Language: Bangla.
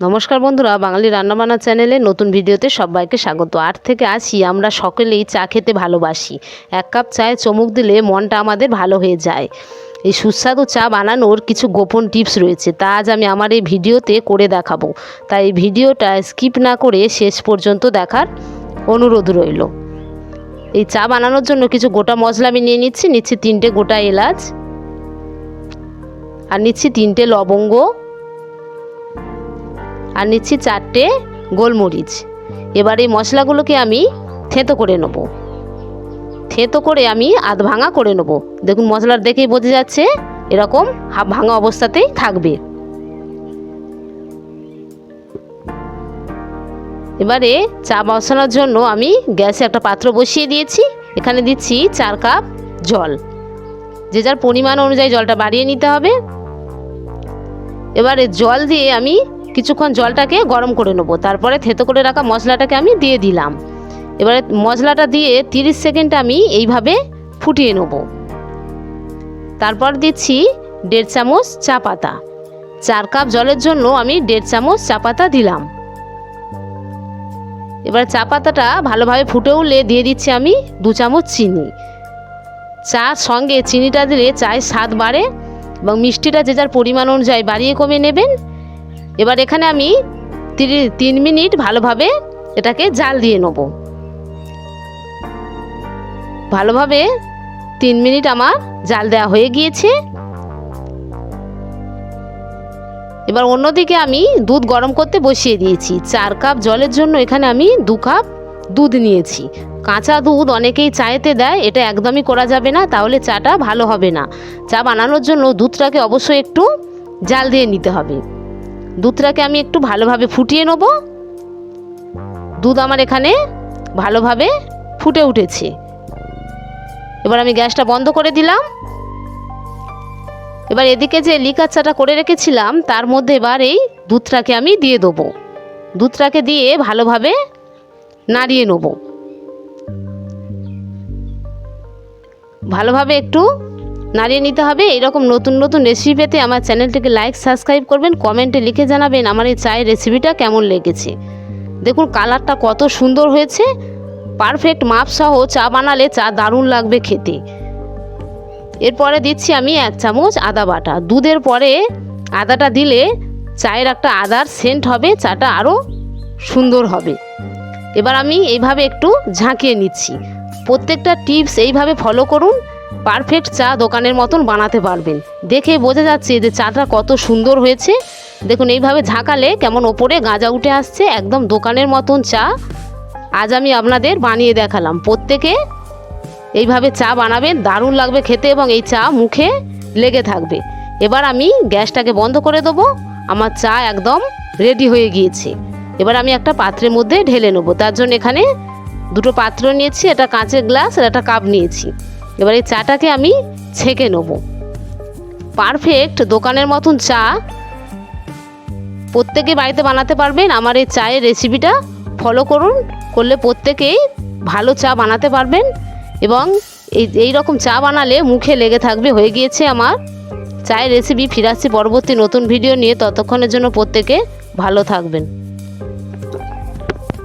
নমস্কার বন্ধুরা, বাঙালি রান্নাবান্না চ্যানেলে নতুন ভিডিওতে সবাইকে স্বাগত। আট থেকে আসি, আমরা সকলেই চা খেতে ভালোবাসি। এক কাপ চায়ে চমুক দিলে মনটা আমাদের ভালো হয়ে যায়। এই সুস্বাদু চা বানানোর কিছু গোপন টিপস রয়েছে, তা আজ আমি আমার এই ভিডিওতে করে দেখাবো। তাই এই ভিডিওটা স্কিপ না করে শেষ পর্যন্ত দেখার অনুরোধ রইল। এই চা বানানোর জন্য কিছু গোটা মশলা আমি নিয়ে নিচ্ছি নিচ্ছি তিনটে গোটা এলাচ, আর নিচ্ছি তিনটে লবঙ্গ আর নিচ্ছি চারটে গোলমরিচ। এবার এই মশলাগুলোকে আমি থেঁতো করে নেব। থেঁতো করে আমি আধ ভাঙা করে নেব। দেখুন, মশলার দেখেই বোঝা যাচ্ছে এরকম হাফ ভাঙা অবস্থাতেই থাকবে। এবারে চা বসানোর জন্য আমি গ্যাসে একটা পাত্র বসিয়ে দিয়েছি। এখানে দিচ্ছি চার কাপ জল। যে যার পরিমাণ অনুযায়ী জলটা বাড়িয়ে নিতে হবে। এবারে জল দিয়ে আমি কিছুক্ষণ জলটাকে গরম করে নেব। তারপরে থেতো করে রাখা মশলাটাকে আমি দিয়ে দিলাম। এবারে মশলাটা দিয়ে তিরিশ সেকেন্ড আমি এইভাবে ফুটিয়ে নেব। তারপর দিচ্ছি দেড় চামচ চা পাতা। চার কাপ জলের জন্য আমি দেড় চামচ চা পাতা দিলাম। এবার চা পাতাটা ভালোভাবে ফুটে উঠলে দিয়ে দিচ্ছি আমি দু চামচ চিনি। চার সঙ্গে চিনিটা দিলে চায়ের স্বাদ বাড়ে এবং মিষ্টিটা যে যার পরিমাণ অনুযায়ী বাড়িয়ে কমিয়ে নেবেন। এবার এখানে আমি তিন মিনিট ভালোভাবে এটাকে জাল দিয়ে নেব। ভালোভাবে তিন মিনিট আমার জাল দেওয়া হয়ে গিয়েছে। এবার অন্যদিকে আমি দুধ গরম করতে বসিয়ে দিয়েছি। চার কাপ জলের জন্য এখানে আমি দু কাপ দুধ নিয়েছি। কাঁচা দুধ অনেকেই চায়েতে দেয়, এটা একদমই করা যাবে না, তাহলে চাটা ভালো হবে না। চা বানানোর জন্য দুধটাকে অবশ্যই একটু জাল দিয়ে নিতে হবে। দুধটাকে আমি একটু ভালোভাবে ফুটিয়ে নেব। দুধ আমার এখানে ভালোভাবে ফুটে উঠেছে। এবার আমি গ্যাসটা বন্ধ করে দিলাম। এবার এদিকে যে লিকার চাটা করে রেখেছিলাম, তার মধ্যে এবার এই দুধটাকে আমি দিয়ে দেবো। দুধটাকে দিয়ে ভালোভাবে নাড়িয়ে নেব। ভালোভাবে একটু নাড়িয়ে নিতে হবে। এরকম নতুন নতুন রেসিপি পেতে আমার চ্যানেলটিকে লাইক সাবস্ক্রাইব করবেন কমেন্টে লিখে জানাবেন আমার এই চায়ের রেসিপিটা কেমন লেগেছে। দেখুন কালারটা কত সুন্দর হয়েছে। পারফেক্ট মাপসহ চা বানালে চা দারুণ লাগবে খেতে। এরপরে দিচ্ছি আমি এক চামচ আদা বাটা। দুধের পরে আদাটা দিলে চায়ের একটা আদার সেন্ট হবে, চাটা আরও সুন্দর হবে। এবার আমি এইভাবে একটু ঝাঁকিয়ে নিচ্ছি। প্রত্যেকটা টিপস এইভাবে ফলো করুন। পারফেক্ট চা দোকানের মতন বানাতে পারবেন। দেখে বোঝা যাচ্ছে যে চাটা কত সুন্দর হয়েছে। দেখুন, এইভাবে ঝাঁকালে কেমন ওপরে গাঁজা উঠে আসছে, একদম দোকানের মতন চা। আজ আমি আপনাদের বানিয়ে দেখালাম। প্রত্যেকে এইভাবে চা বানাবেন, দারুণ লাগবে খেতে এবং এই চা মুখে লেগে থাকবে। এবার আমি গ্যাসটাকে বন্ধ করে দেবো। আমার চা একদম রেডি হয়ে গিয়েছে। এবার আমি একটা পাত্রের মধ্যে ঢেলে নেব। তার জন্য এখানে দুটো পাত্র নিয়েছি এটা কাঁচের গ্লাস আর একটা কাপ নিয়েছি। এবার এই চাটাকে আমি ছেঁকে নেব। পারফেক্ট দোকানের মতন চা। প্রত্যেকে বাড়িতে বানাতে পারবেন। আমার এই চায়ের রেসিপিটা ফলো করুন। করলে প্রত্যেকেই ভালো চা বানাতে পারবেন। এবং এই এই রকম চা বানালে মুখে লেগে থাকবে। হয়ে গিয়েছে আমার চায়ের রেসিপি ফিরাচ্ছি পরবর্তী নতুন ভিডিও নিয়ে। ততক্ষণের জন্য প্রত্যেকে ভালো থাকবেন।